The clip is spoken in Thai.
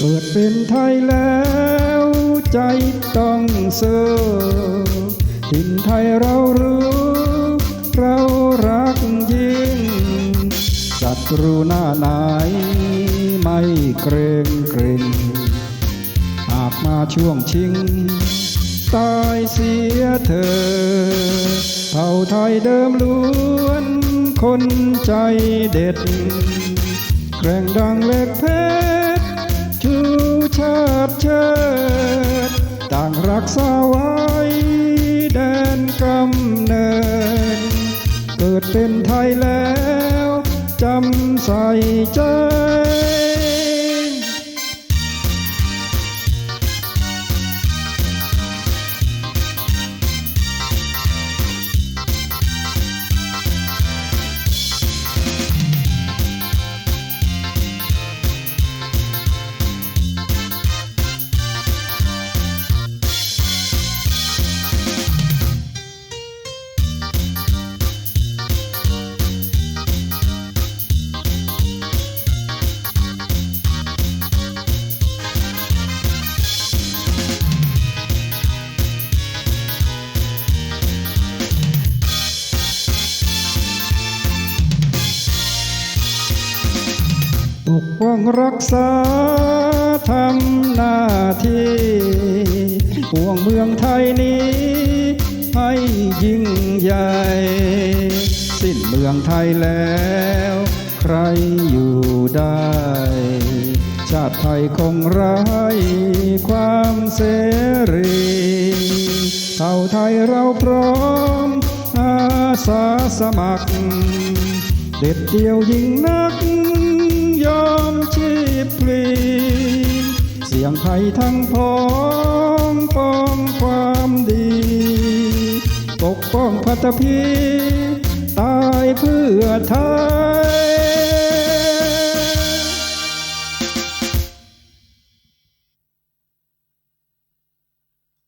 เกิดเป็นไทยแล้วใจต้องเสือถิ่นไทยเรารู้เรารักยิ่งศัตรูหน้าไหนไม่เกรงเกรงหากมาช่วงชิง ตายเสียเธอเผ่าไทยเดิมล้วนคนใจเด็ด แกร่งดังเล็กเพช ชาติเชิด ต่างรักษาไว้แดนกำเนิด เกิดเป็นไทยแล้วจำใส่ใจ ปกป้องรักษาทำหน้าที่ห่วงเมืองไทยนี้ ให้ยิ่งใหญ่ สิ้นเมืองไทยแล้ว ใครอยู่ได้ ชาติไทยคงไร้ความเสรีเท่าไทยเราพร้อมอาสาสมัคร เด็ดเดียวยิ่งนัก ยอมชีพพลีเสียงไทยทั้งพ้องป้องความดี ปกป้องพัตพีตายเพื่อไทย